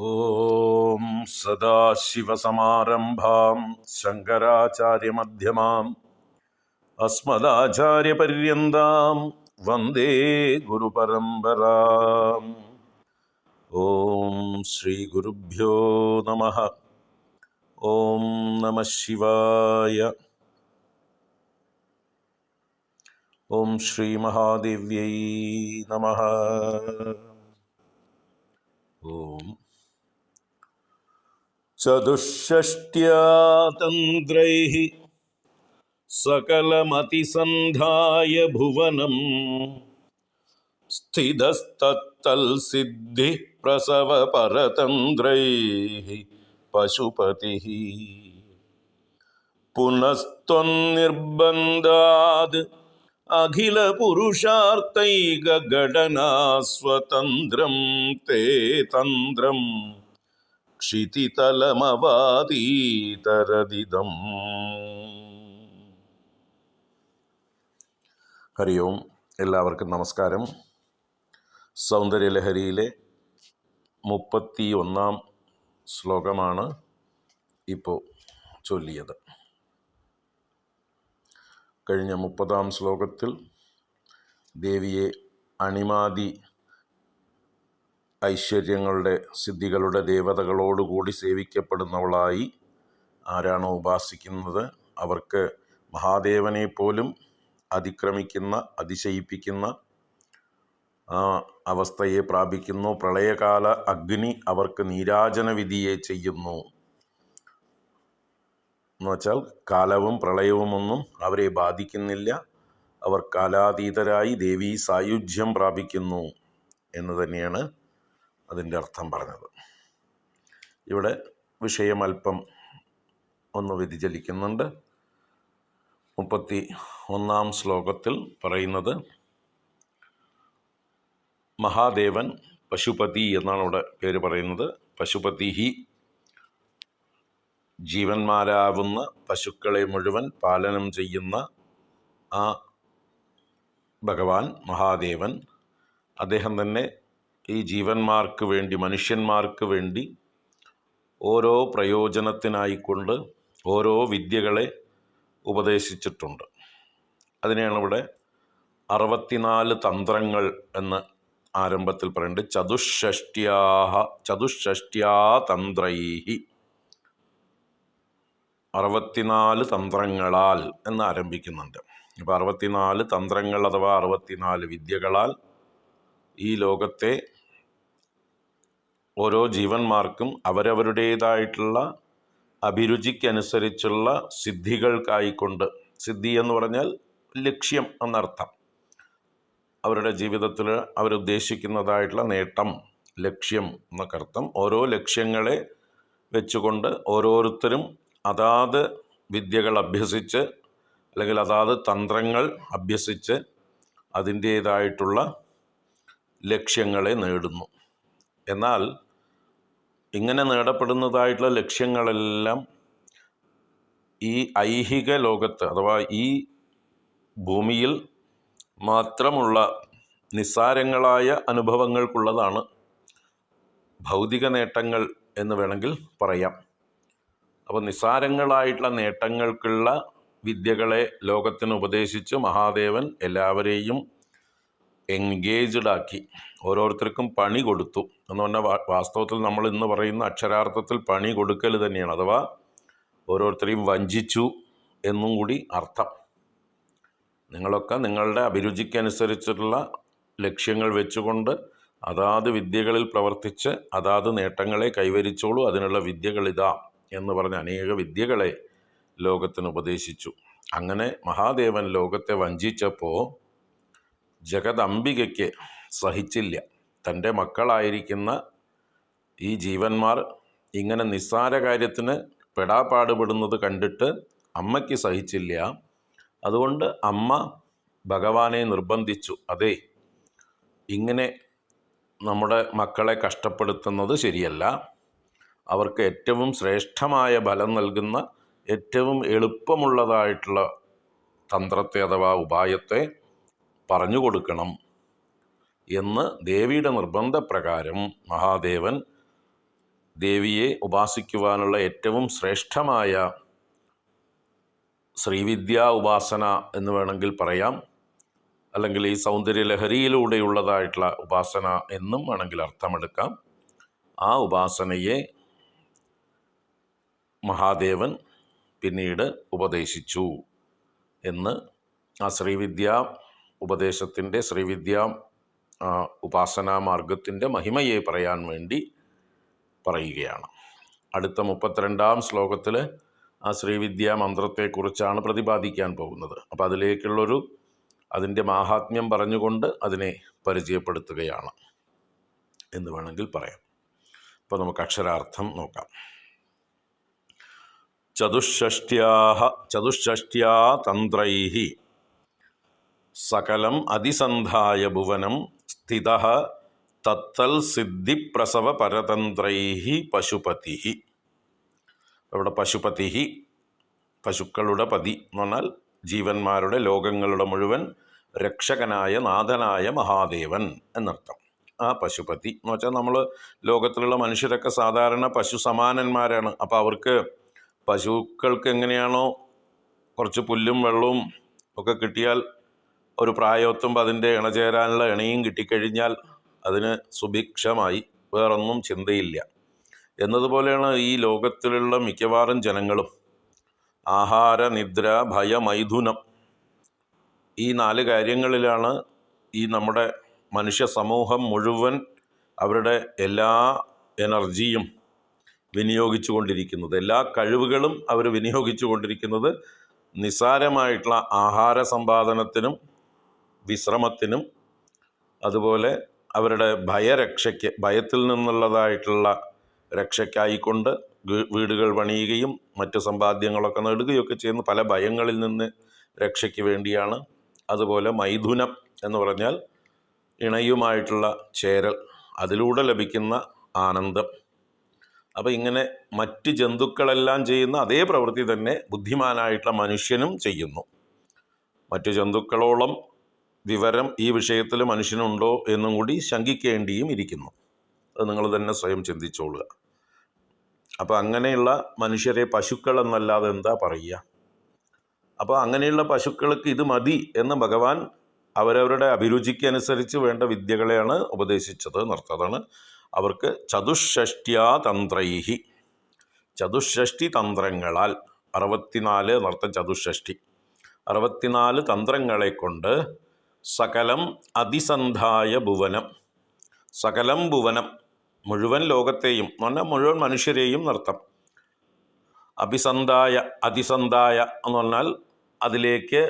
ഓം സദാശിവസമാരംഭാം ശങ്കരാചാര്യമധ്യമാം അസ്മദാചാര്യപര്യന്താം വന്ദേ ഗുരുപരമ്പരാം. ഓം ശ്രീ ഗുരുഭ്യോ നമ. ഓം നമ ശിവായ. ഓം ശ്രീ മഹാദേവ്യൈ നമ. ഓം तन्द्रैः सकलमतिसन्धाय भुवनम् स्थितस्तत्तल्सिद्धिः प्रसवपरतन्द्रैः पशुपतिः। पुनस्त्वन्निर्बन्धाद् अखिलपुरुषार्थैकगणना स्वतन्त्रं ते तन्द्रम् ക്ഷിതിതലമവാതീതരദിതം ഹരി ഓം എല്ലാവർക്കും നമസ്കാരം. സൗന്ദര്യലഹരിയിലെ മുപ്പത്തി ഒന്നാം ശ്ലോകമാണ് ഇപ്പോൾ ചൊല്ലിയത്. കഴിഞ്ഞ മുപ്പതാം ശ്ലോകത്തിൽ ദേവിയെ അണിമാതി ഐശ്വര്യങ്ങളുടെ സിദ്ധികളുടെ ദേവതകളോടുകൂടി സേവിക്കപ്പെടുന്നവളായി ആരാണോ ഉപാസിക്കുന്നത്. അവർക്ക് മഹാദേവനെ പോലും അതിക്രമിക്കുന്ന അതിശയിപ്പിക്കുന്ന ആ അവസ്ഥയെ പ്രാപിക്കുന്നു. പ്രളയകാല അഗ്നി അവർക്ക് നീരാജന വിധിയെ ചെയ്യുന്നു. എന്ന് വെച്ചാൽ കാലവും പ്രളയവുമൊന്നും അവരെ ബാധിക്കുന്നില്ല. അവർ കാലാതീതരായി ദേവീ സായുജ്യം പ്രാപിക്കുന്നു എന്ന് തന്നെയാണ് അതിന്റെ അർത്ഥം പറഞ്ഞത്. ഇവിടെ വിഷയം അല്പം ഒന്ന് വ്യതിചലിക്കുന്നുണ്ട്. മുപ്പത്തി ഒന്നാം ശ്ലോകത്തിൽ പറയുന്നത് മഹാദേവൻ പശുപതി എന്നാണ് ഇവിടെ പേര് പറയുന്നത്. പശുപതി ഹി ജീവന്മാരാവുന്ന പശുക്കളെ മുഴുവൻ പാലനം ചെയ്യുന്ന ആ ഭഗവാൻ മഹാദേവൻ. അദ്ദേഹം തന്നെ ഈ ജീവന്മാർക്ക് വേണ്ടി മനുഷ്യന്മാർക്ക് വേണ്ടി ഓരോ പ്രയോജനത്തിനായിക്കൊണ്ട് ഓരോ വിദ്യകളെ ഉപദേശിച്ചിട്ടുണ്ട്. അതിനെയാണ് ഇവിടെ അറുപത്തിനാല് തന്ത്രങ്ങൾ എന്ന് ആരംഭത്തിൽ പറയുന്നുണ്ട് ചതുഷ്ഷ്ട്യാഹ ചതുഷ്ഷ്ട്യാ തന്ത്രൈഹി. അറുപത്തിനാല് തന്ത്രങ്ങളാൽ എന്ന് ആരംഭിക്കുന്നുണ്ട്. അപ്പോൾ അറുപത്തിനാല് തന്ത്രങ്ങൾ അഥവാ അറുപത്തിനാല് വിദ്യകളാൽ ഈ ലോകത്തെ ഓരോ ജീവന്മാർക്കും അവരവരുടേതായിട്ടുള്ള അഭിരുചിക്കനുസരിച്ചുള്ള സിദ്ധികൾക്കായിക്കൊണ്ട്. സിദ്ധി എന്ന് പറഞ്ഞാൽ ലക്ഷ്യം എന്നർത്ഥം. അവരുടെ ജീവിതത്തിൽ അവരുദ്ദേശിക്കുന്നതായിട്ടുള്ള നേട്ടം ലക്ഷ്യം എന്നൊക്കെ അർത്ഥം. ഓരോ ലക്ഷ്യങ്ങളെ വെച്ചുകൊണ്ട് ഓരോരുത്തരും അതാത് വിദ്യകൾ അഭ്യസിച്ച് അല്ലെങ്കിൽ അതാത് തന്ത്രങ്ങൾ അഭ്യസിച്ച് അതിന്റേതായിട്ടുള്ള ലക്ഷ്യങ്ങളെ നേടുന്നു. എന്നാൽ ഇങ്ങനെ നേടപ്പെടുന്നതായിട്ടുള്ള ലക്ഷ്യങ്ങളെല്ലാം ഈ ഐഹിക ലോകത്ത് അഥവാ ഈ ഭൂമിയിൽ മാത്രമുള്ള നിസ്സാരങ്ങളായ അനുഭവങ്ങൾക്കുള്ളതാണ് ഭൗതിക നേട്ടങ്ങൾ എന്ന് വേണമെങ്കിൽ പറയാം. അപ്പോൾ നിസ്സാരങ്ങളായിട്ടുള്ള നേട്ടങ്ങൾക്കുള്ള വിദ്യകളെ ലോകത്തിന് ഉപദേശിച്ച് മഹാദേവൻ എല്ലാവരെയും എൻഗേജ്ഡ് ആക്കി ഓരോരുത്തർക്കും പണി കൊടുത്തു. എന്ന് പറഞ്ഞാൽ വാസ്തവത്തിൽ നമ്മൾ ഇന്ന് പറയുന്ന അക്ഷരാർത്ഥത്തിൽ പണി കൊടുക്കൽ തന്നെയാണ്. അഥവാ ഓരോരുത്തരെയും വഞ്ചിച്ചു എന്നും കൂടി അർത്ഥം. നിങ്ങളൊക്കെ നിങ്ങളുടെ അഭിരുചിക്കനുസരിച്ചിട്ടുള്ള ലക്ഷ്യങ്ങൾ വെച്ചുകൊണ്ട് അതാത് വിദ്യകളിൽ പ്രവർത്തിച്ച് അതാത് നേട്ടങ്ങളെ കൈവരിച്ചോളൂ. അതിനുള്ള വിദ്യകൾ ഇതാ എന്ന് പറഞ്ഞ അനേക വിദ്യകളെ ലോകത്തിന് ഉപദേശിച്ചു. അങ്ങനെ മഹാദേവൻ ലോകത്തെ വഞ്ചിച്ചപ്പോൾ ജഗദംബികയ്ക്ക് സഹിച്ചില്ല. തന്റെ മക്കളായിരിക്കുന്ന ഈ ജീവന്മാർ ഇങ്ങനെ നിസ്സാര കാര്യത്തിന് പെടാപ്പാടുപെടുന്നത് കണ്ടിട്ട് അമ്മയ്ക്ക് സഹിച്ചില്ല. അതുകൊണ്ട് അമ്മ ഭഗവാനെ നിർബന്ധിച്ചു. അതെ ഇങ്ങനെ നമ്മുടെ മക്കളെ കഷ്ടപ്പെടുത്തുന്നത് ശരിയല്ല. അവർക്ക് ഏറ്റവും ശ്രേഷ്ഠമായ ഫലം നൽകുന്ന ഏറ്റവും എളുപ്പമുള്ളതായിട്ടുള്ള തന്ത്രത്തെ അഥവാ ഉപായത്തെ പറഞ്ഞു കൊടുക്കണം എന്ന് ദേവിയുടെ നിർബന്ധപ്രകാരം മഹാദേവൻ ദേവിയെ ഉപാസിക്കുവാനുള്ള ഏറ്റവും ശ്രേഷ്ഠമായ ശ്രീവിദ്യാ ഉപാസന എന്ന് വേണമെങ്കിൽ പറയാം. അല്ലെങ്കിൽ ഈ സൗന്ദര്യലഹരിയിലൂടെയുള്ളതായിട്ടുള്ള ഉപാസന എന്നും വേണമെങ്കിൽ അർത്ഥമെടുക്കാം. ആ ഉപാസനയെ മഹാദേവൻ പിന്നീട് ഉപദേശിച്ചു എന്ന് ആ ശ്രീവിദ്യ ഉപദേശത്തിന്റെ ശ്രീവിദ്യ ഉപാസനാ മാർഗത്തിന്റെ മഹിമയെ പറയാൻ വേണ്ടി പറയുകയാണ്. അടുത്ത മുപ്പത്തിരണ്ടാം ശ്ലോകത്തിൽ ആ ശ്രീവിദ്യ മന്ത്രത്തെക്കുറിച്ചാണ് പ്രതിപാദിക്കാൻ പോകുന്നത്. അപ്പോൾ അതിലേക്കുള്ളൊരു അതിന്റെ മാഹാത്മ്യം പറഞ്ഞുകൊണ്ട് അതിനെ പരിചയപ്പെടുത്തുകയാണ് എന്ന് വേണമെങ്കിൽ പറയാം. അപ്പോൾ നമുക്ക് അക്ഷരാർത്ഥം നോക്കാം. ചതുഷ്ഷ്ട്യാഹ ചതുഷ്ഷ്ട്യാ തന്ത്രൈ സകലം അതിസന്ധായ ഭുവനം സ്ഥിത തത്തൽ സിദ്ധിപ്രസവ പരതന്ത്രൈ പശുപതി. അവിടെ പശുപതി? പശുക്കളുടെ പതി എന്ന് പറഞ്ഞാൽ ജീവന്മാരുടെ ലോകങ്ങളുടെ മുഴുവൻ രക്ഷകനായ നാഥനായ മഹാദേവൻ എന്നർത്ഥം. ആ പശുപതി എന്ന് വെച്ചാൽ നമ്മൾ ലോകത്തിലുള്ള മനുഷ്യരൊക്കെ സാധാരണ പശു സമാനന്മാരാണ്. അപ്പോൾ അവർക്ക് പശുക്കൾക്ക് എങ്ങനെയാണോ കുറച്ച് പുല്ലും വെള്ളവും ഒക്കെ കിട്ടിയാൽ ഒരു പ്രായമെത്തുമ്പോൾ അതിന്റെ ഇണചേരാനുള്ള ഇണയും കിട്ടിക്കഴിഞ്ഞാൽ അതിന് സുഭിക്ഷമായി വേറൊന്നും ചിന്തയില്ല. എന്നതുപോലെയാണ് ഈ ലോകത്തിലുള്ള മിക്കവാറും ജനങ്ങളും. ആഹാര നിദ്ര ഭയമൈഥുനം ഈ നാല് കാര്യങ്ങളിലാണ് ഈ നമ്മുടെ മനുഷ്യ സമൂഹം മുഴുവൻ അവരുടെ എല്ലാ എനർജിയും വിനിയോഗിച്ചു കൊണ്ടിരിക്കുന്നത് എല്ലാ കഴിവുകളും അവർ വിനിയോഗിച്ചു കൊണ്ടിരിക്കുന്നത് നിസ്സാരമായിട്ടുള്ള ആഹാര സമ്പാദനത്തിനും വിശ്രമത്തിനും അതുപോലെ അവരുടെ ഭയരക്ഷയ്ക്ക് ഭയത്തിൽ നിന്നുള്ളതായിട്ടുള്ള രക്ഷയ്ക്കായിക്കൊണ്ട് വീടുകൾ പണിയുകയും മറ്റു സമ്പാദ്യങ്ങളൊക്കെ നേടുകയൊക്കെ ചെയ്യുന്ന പല ഭയങ്ങളിൽ നിന്ന് രക്ഷയ്ക്ക് വേണ്ടിയാണ്. അതുപോലെ മൈഥുനം എന്ന് പറഞ്ഞാൽ ഇണയുമായിട്ടുള്ള ചേരൽ അതിലൂടെ ലഭിക്കുന്ന ആനന്ദം. അപ്പോൾ ഇങ്ങനെ മറ്റ് ജന്തുക്കളെല്ലാം ചെയ്യുന്ന അതേ പ്രവൃത്തി തന്നെ ബുദ്ധിമാനായിട്ടുള്ള മനുഷ്യനും ചെയ്യുന്നു. മറ്റു ജന്തുക്കളോളം വിവരം ഈ വിഷയത്തിൽ മനുഷ്യനുണ്ടോ എന്നും കൂടി ശങ്കിക്കേണ്ടിയും ഇരിക്കുന്നു. അത് നിങ്ങൾ തന്നെ സ്വയം ചിന്തിച്ചോളുക. അപ്പോൾ അങ്ങനെയുള്ള മനുഷ്യരെ പശുക്കൾ എന്നല്ലാതെ എന്താ പറയുക? അപ്പോൾ അങ്ങനെയുള്ള പശുക്കൾക്ക് ഇത് മതി എന്ന് ഭഗവാൻ അവരവരുടെ അഭിരുചിക്ക് അനുസരിച്ച് വേണ്ട വിദ്യകളെയാണ് ഉപദേശിച്ചത് എന്നർത്ഥതാണ് അവർക്ക് ചതുഷ്ഷ്ട്യാ തന്ത്രൈഹി. ചതുഷ്ഷ്ടി തന്ത്രങ്ങളാൽ അറുപത്തിനാല് എന്നർത്ഥം ചതുഷ്ഷ്ടി. അറുപത്തിനാല് തന്ത്രങ്ങളെ കൊണ്ട് സകലം അതിസന്ധായ ഭുവനം. സകലം ഭുവനം മുഴുവൻ ലോകത്തെയും എന്ന് പറഞ്ഞാൽ മുഴുവൻ മനുഷ്യരെയും നൃത്തം അഭിസന്ധായ അതിസന്ധായ എന്ന് പറഞ്ഞാൽ അതിലേക്ക്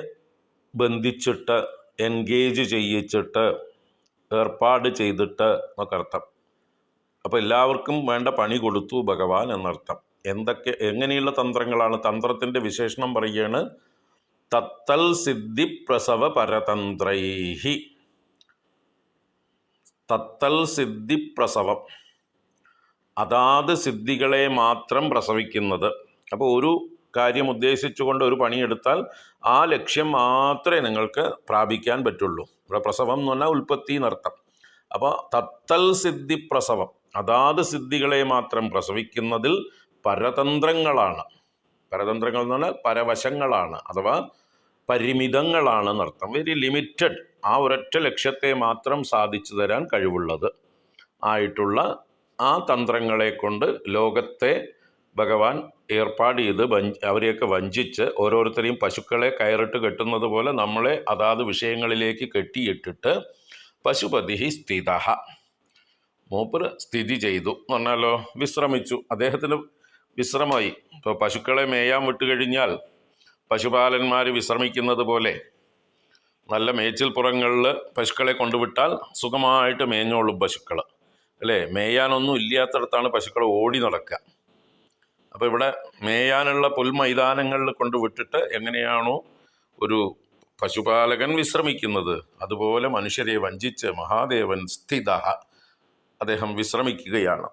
ബന്ധിച്ചിട്ട് എൻഗേജ് ചെയ്യിച്ചിട്ട് ഏർപ്പാട് ചെയ്തിട്ട് എന്നൊക്കെ അർത്ഥം. അപ്പോൾ എല്ലാവർക്കും വേണ്ട പണി കൊടുത്തു ഭഗവാൻ എന്നർത്ഥം. എന്തൊക്കെ എങ്ങനെയുള്ള തന്ത്രങ്ങളാണ്? തന്ത്രത്തിന്റെ വിശേഷണം പറയുകയാണ് തത്തൽ സിദ്ധി പ്രസവ പരതന്ത്രൈഹി. തത്തൽ സിദ്ധി പ്രസവം. അതാത് സിദ്ധികളെ മാത്രം പ്രസവിക്കുന്നത്. അപ്പോൾ ഒരു കാര്യം ഉദ്ദേശിച്ചുകൊണ്ട് ഒരു പണിയെടുത്താൽ ആ ലക്ഷ്യം മാത്രമേ നിങ്ങൾക്ക് പ്രാപിക്കാൻ പറ്റുള്ളൂ. ഇവിടെ പ്രസവം എന്ന് പറഞ്ഞാൽ ഉൽപ്പത്തി എന്നർത്ഥം. അപ്പോൾ തത്തൽ സിദ്ധി പ്രസവം അതാത് സിദ്ധികളെ മാത്രം പ്രസവിക്കുന്നതിൽ പരതന്ത്രങ്ങളാണ്. പരതന്ത്രങ്ങൾ എന്ന് പറഞ്ഞാൽ പരവശങ്ങളാണ് അഥവാ പരിമിതങ്ങളാണ് എന്നർത്ഥം. വെരി ലിമിറ്റഡ് ആ ഒരൊറ്റ ലക്ഷ്യത്തെ മാത്രം സാധിച്ചു തരാൻ കഴിവുള്ളത് ആയിട്ടുള്ള ആ തന്ത്രങ്ങളെ കൊണ്ട് ലോകത്തെ ഭഗവാൻ ഏർപ്പാട് ചെയ്ത് അവരെയൊക്കെ വഞ്ചിച്ച് ഓരോരുത്തരെയും പശുക്കളെ കയറിട്ട് കെട്ടുന്നത് പോലെ നമ്മളെ അതാത് വിഷയങ്ങളിലേക്ക് കെട്ടിയിട്ടിട്ട് പശുപതി സ്ഥിത മൂപ്പർ സ്ഥിതി ചെയ്തു എന്ന് പറഞ്ഞാലോ? വിശ്രമിച്ചു. അദ്ദേഹത്തിന് വിശ്രമമായി. ഇപ്പോൾ പശുക്കളെ മേയാൻ വിട്ടുകഴിഞ്ഞാൽ പശുപാലന്മാർ വിശ്രമിക്കുന്നത് പോലെ നല്ല മേച്ചിൽപ്പുറങ്ങളിൽ പശുക്കളെ കൊണ്ടുവിട്ടാൽ സുഖമായിട്ട് മേഞ്ഞോളും പശുക്കൾ അല്ലേ? മേയാനൊന്നും ഇല്ലാത്തടത്താണ് പശുക്കൾ ഓടി നടക്കുക. അപ്പോൾ ഇവിടെ മേയാനുള്ള പുൽമൈതാനങ്ങളിൽ കൊണ്ടുവിട്ടിട്ട് എങ്ങനെയാണോ ഒരു പശുപാലകൻ വിശ്രമിക്കുന്നത്. അതുപോലെ മനുഷ്യരെ വഞ്ചിച്ച് മഹാദേവൻ സ്ഥിത അദ്ദേഹം വിശ്രമിക്കുകയാണ്.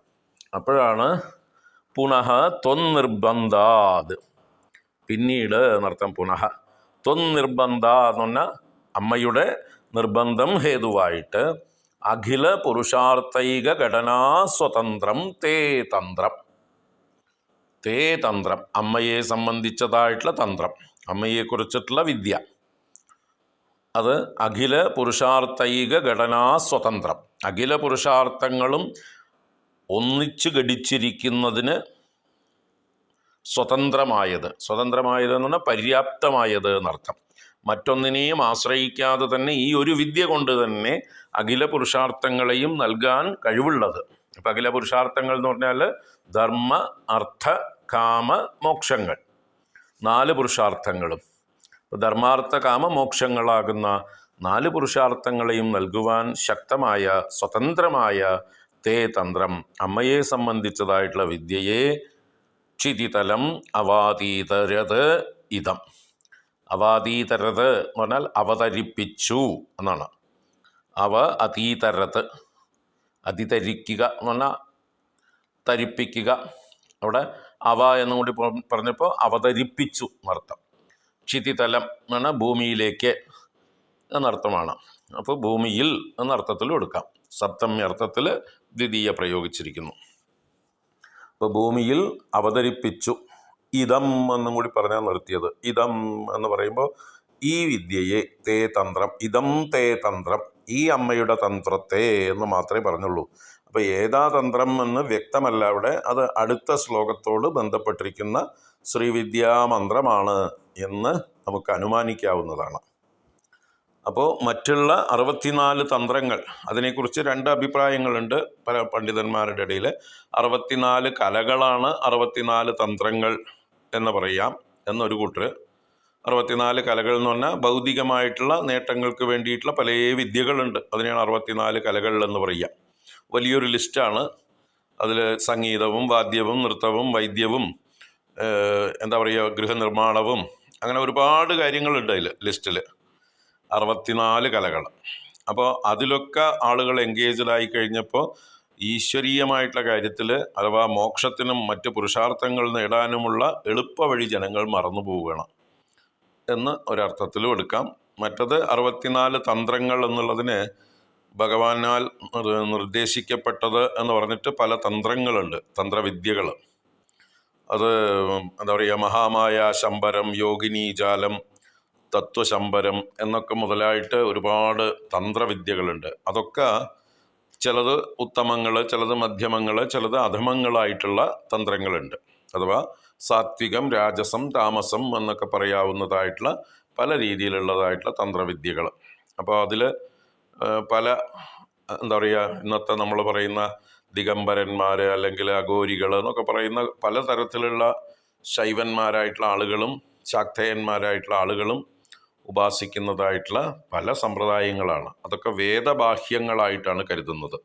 അപ്പോഴാണ് പുനഃ ത്വന്നിർബന്ധാത്. പിന്നീട് എന്നർത്ഥം പുനഃ ത്വന്നിർബന്ധ എന്ന് പറഞ്ഞാൽ അമ്മയുടെ നിർബന്ധം ഹേതുവായിട്ട് അഖില പുരുഷാർത്ഥൈക ഘടനാ സ്വതന്ത്രം തേ തന്ത്രം. തേ തന്ത്രം അമ്മയെ സംബന്ധിച്ചതായിട്ടുള്ള തന്ത്രം അമ്മയെക്കുറിച്ചിട്ടുള്ള വിദ്യ. അത് അഖില പുരുഷാർത്ഥൈക ഘടനാ സ്വതന്ത്രം. അഖില പുരുഷാർത്ഥങ്ങളും ഒന്നിച്ചു ഘടിച്ചിരിക്കുന്നതിന് സ്വതന്ത്രമായത്. സ്വതന്ത്രമായത് എന്ന് പറഞ്ഞാൽ പര്യാപ്തമായത് എന്നർത്ഥം. മറ്റൊന്നിനെയും ആശ്രയിക്കാതെ തന്നെ ഈ ഒരു വിദ്യ കൊണ്ട് തന്നെ അഖില പുരുഷാർത്ഥങ്ങളെയും നൽകാൻ കഴിവുള്ളത്. അപ്പം അഖില പുരുഷാർത്ഥങ്ങൾ എന്ന് പറഞ്ഞാൽ ധർമ്മ അർത്ഥ കാമ മോക്ഷങ്ങൾ. നാല് പുരുഷാർത്ഥങ്ങളും. ധർമാർത്ഥ കാമ മോക്ഷങ്ങളാകുന്ന നാല് പുരുഷാർത്ഥങ്ങളെയും നൽകുവാൻ ശക്തമായ സ്വതന്ത്രമായ തേ തന്ത്രം. അമ്മയെ സംബന്ധിച്ചതായിട്ടുള്ള വിദ്യയെ ക്ഷിതിതലം അവാതീതരത് ഇതം. അവാതീതരത് എന്ന് പറഞ്ഞാൽ അവതരിപ്പിച്ചു എന്നാണ്. അവ അതീതരത്. അതിതരിക്കുക എന്ന് പറഞ്ഞാൽ തരിപ്പിക്കുക. അവിടെ അവ എന്നും കൂടി പറഞ്ഞപ്പോൾ അവതരിപ്പിച്ചു എന്നർത്ഥം ക്ഷിതിതലം എന്ന് പറഞ്ഞാൽ ഭൂമിയിലേക്ക് എന്നർത്ഥമാണ്. അപ്പോൾ ഭൂമിയിൽ എന്നർത്ഥത്തിലും എടുക്കാം. സപ്തമി അർത്ഥത്തിൽ ദ്വിതീയ പ്രയോഗിച്ചിരിക്കുന്നു. അപ്പോൾ ഭൂമിയിൽ അവതരിപ്പിച്ചു ഇതം എന്നും കൂടി പറഞ്ഞാൽ നിർത്തിയത്. ഇതം എന്ന് പറയുമ്പോൾ ഈ വിദ്യയെ തേ തന്ത്രം ഇതം തേ തന്ത്രം ഈ അമ്മയുടെ തന്ത്രത്തെ എന്ന് മാത്രമേ പറഞ്ഞുള്ളൂ. അപ്പോൾ ഏതാ തന്ത്രം എന്ന് വ്യക്തമല്ല അവിടെ. അത് അടുത്ത ശ്ലോകത്തോട് ബന്ധപ്പെട്ടിരിക്കുന്ന ശ്രീവിദ്യാമന്ത്രമാണ് എന്ന് നമുക്ക് അനുമാനിക്കാവുന്നതാണ്. അപ്പോൾ മറ്റുള്ള അറുപത്തിനാല് തന്ത്രങ്ങൾ അതിനെക്കുറിച്ച് രണ്ട് അഭിപ്രായങ്ങളുണ്ട് പല പണ്ഡിതന്മാരുടെ ഇടയിൽ അറുപത്തിനാല് കലകളാണ് അറുപത്തിനാല് തന്ത്രങ്ങൾ എന്ന് പറയാം എന്നൊരു കൂട്ടർ അറുപത്തിനാല് കലകൾ എന്ന് പറഞ്ഞാൽ ഭൗതികമായിട്ടുള്ള നേട്ടങ്ങൾക്ക് വേണ്ടിയിട്ടുള്ള പല വിദ്യകളുണ്ട്. അതിനെയാണ് അറുപത്തിനാല് കലകൾ എന്ന് പറയുക വലിയൊരു ലിസ്റ്റാണ്. അതിൽ സംഗീതവും വാദ്യവും നൃത്തവും വൈദ്യവും എന്താ പറയുക ഗൃഹനിർമ്മാണവും അങ്ങനെ ഒരുപാട് കാര്യങ്ങളുണ്ട് അതിൽ ലിസ്റ്റിൽ അറുപത്തിനാല് കലകൾ. അപ്പോൾ അതിലൊക്കെ ആളുകൾ എൻഗേജ്ഡ് ആയി കഴിഞ്ഞപ്പോൾ ഈശ്വരീയമായിട്ടുള്ള കാര്യത്തിൽ അഥവാ മോക്ഷത്തിനും മറ്റ് പുരുഷാർത്ഥങ്ങൾ നേടാനുമുള്ള എളുപ്പവഴി ജനങ്ങൾ മറന്നു പോവുകയാണ് എന്ന് ഒരർത്ഥത്തിലും എടുക്കാം. മറ്റത് അറുപത്തിനാല് തന്ത്രങ്ങൾ എന്നുള്ളതിന് ഭഗവാനാൽ നിർ- നിർദ്ദേശിക്കപ്പെട്ടത് എന്ന് പറഞ്ഞിട്ട് പല തന്ത്രങ്ങളുണ്ട് തന്ത്രവിദ്യകൾ അത് എന്താ പറയുക മഹാമായ ശമ്പരം യോഗിനി ജാലം തത്വശമ്പരം എന്നൊക്കെ മുതലായിട്ട് ഒരുപാട് തന്ത്രവിദ്യകളുണ്ട്. അതൊക്കെ ചിലത് ഉത്തമങ്ങൾ ചിലത് മധ്യമങ്ങൾ ചിലത് അധമങ്ങളായിട്ടുള്ള തന്ത്രങ്ങളുണ്ട്. അഥവാ സാത്വികം രാജസം താമസം എന്നൊക്കെ പറയാവുന്നതായിട്ടുള്ള പല രീതിയിലുള്ളതായിട്ടുള്ള തന്ത്രവിദ്യകൾ അപ്പോൾ അതിൽ പല എന്താ പറയുക ഇന്നത്തെ നമ്മൾ പറയുന്ന ദിഗംബരന്മാർ അല്ലെങ്കിൽ അഘോരികൾ എന്നൊക്കെ പറയുന്ന പലതരത്തിലുള്ള ശൈവന്മാരായിട്ടുള്ള ആളുകളും ശാക്തേയന്മാരായിട്ടുള്ള ആളുകളും ഉപാസിക്കുന്നതായിട്ടുള്ള പല സമ്പ്രദായങ്ങളാണ്. അതൊക്കെ വേദബാഹ്യങ്ങളായിട്ടാണ് കരുതുന്നത്.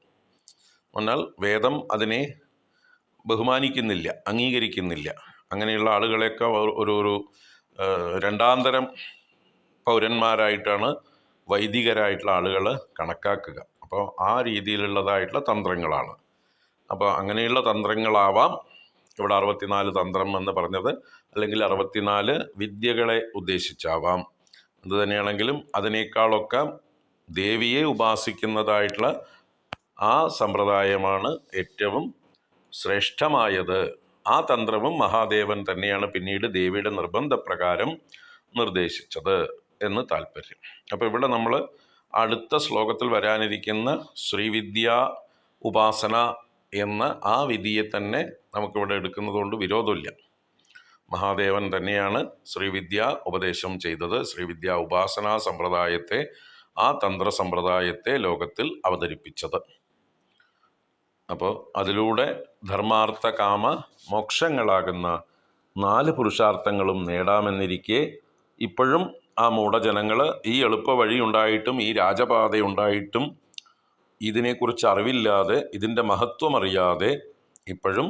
എന്നാൽ വേദം അതിനെ ബഹുമാനിക്കുന്നില്ല അംഗീകരിക്കുന്നില്ല. അങ്ങനെയുള്ള ആളുകളെയൊക്കെ ഒരു- ഒരു രണ്ടാന്തരം പൗരന്മാരായിട്ടാണ് വൈദികരായിട്ടുള്ള ആളുകൾ കണക്കാക്കുക. അപ്പോൾ ആ രീതിയിലുള്ളതായിട്ടുള്ള തന്ത്രങ്ങളാണ്. അപ്പോൾ അങ്ങനെയുള്ള തന്ത്രങ്ങളാവാം. ഇവിടെ അറുപത്തിനാല് തന്ത്രം എന്ന് പറഞ്ഞത്. അല്ലെങ്കിൽ അറുപത്തിനാല് വിദ്യകളെ ഉദ്ദേശിച്ചാവാം. അത് തന്നെയാണെങ്കിലും അതിനേക്കാളൊക്കെ ദേവിയെ ഉപാസിക്കുന്നതായിട്ടുള്ള ആ സമ്പ്രദായമാണ് ഏറ്റവും ശ്രേഷ്ഠമായത്. ആ തന്ത്രവും മഹാദേവൻ തന്നെയാണ് പിന്നീട് ദേവിയുടെ നിർബന്ധപ്രകാരം നിർദ്ദേശിച്ചത് എന്ന് താല്പര്യം. അപ്പോൾ ഇവിടെ നമ്മൾ അടുത്ത ശ്ലോകത്തിൽ വരാനിരിക്കുന്ന ശ്രീവിദ്യ ഉപാസന എന്ന ആ വിധിയെ തന്നെ നമുക്കിവിടെ എടുക്കുന്നതുകൊണ്ട് വിരോധമില്ല. മഹാദേവൻ തന്നെയാണ് ശ്രീവിദ്യ ഉപദേശം ചെയ്തത്. ശ്രീവിദ്യ ഉപാസനാ സമ്പ്രദായത്തെ ആ തന്ത്ര സമ്പ്രദായത്തെ ലോകത്തിൽ അവതരിപ്പിച്ചത്. അപ്പോൾ അതിലൂടെ ധർമാർത്ഥ കാമ മോക്ഷങ്ങളാകുന്ന നാല് പുരുഷാർത്ഥങ്ങളും നേടാമെന്നിരിക്കെ ഇപ്പോഴും ആ മൂഢജനങ്ങൾ ഈ എളുപ്പ വഴി ഉണ്ടായിട്ടും ഈ രാജപാത ഉണ്ടായിട്ടും ഇതിനെക്കുറിച്ച് അറിവില്ലാതെ ഇതിന്റെ മഹത്വം അറിയാതെ ഇപ്പോഴും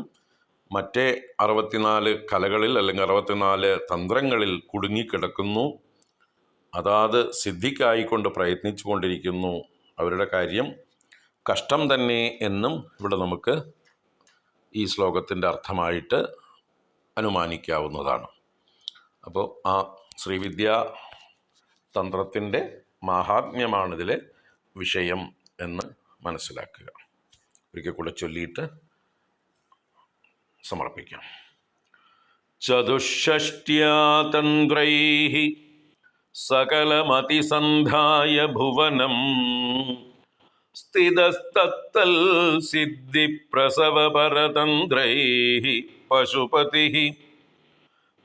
മറ്റേ അറുപത്തിനാല് കലകളിൽ അല്ലെങ്കിൽ അറുപത്തിനാല് തന്ത്രങ്ങളിൽ കുടുങ്ങിക്കിടക്കുന്നു. അതാത് സിദ്ധിക്കായിക്കൊണ്ട് പ്രയത്നിച്ചു കൊണ്ടിരിക്കുന്നു അവരുടെ കാര്യം കഷ്ടം തന്നെ എന്നും ഇവിടെ നമുക്ക് ഈ ശ്ലോകത്തിന്റെ അർത്ഥമായിട്ട് അനുമാനിക്കാവുന്നതാണ്. അപ്പോൾ ആ ശ്രീവിദ്യ തന്ത്രത്തിന്റെ മാഹാത്മ്യമാണിതിലെ വിഷയം എന്ന് മനസ്സിലാക്കുക. ഒരിക്കൽ കൂടെ ചൊല്ലിയിട്ട് സമർപ്പിക്കാം ചതുഷ്ഷ്ട്യാതന്ത്രൈ സകലമതിസന്ധായ ഭുവനം സ്ഥിതസ്തത്തൽ സിദ്ധിപ്രസവപരതന്ത്രൈ പശുപതി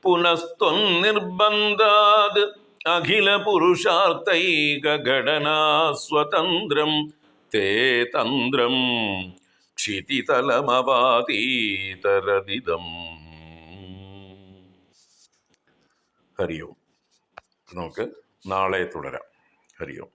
പുനസ്ത്വന്നിർബന്ധാത് അഖിലപുരുഷാർത്ഥൈകഘടനാ സ്വതന്ത്രം തേ തന്ത്രം ക്ഷിതിതലമവാതീതരദിതം ഹരിയോ. നമുക്ക് നാളെ തുടരാം. ഹരിയോ.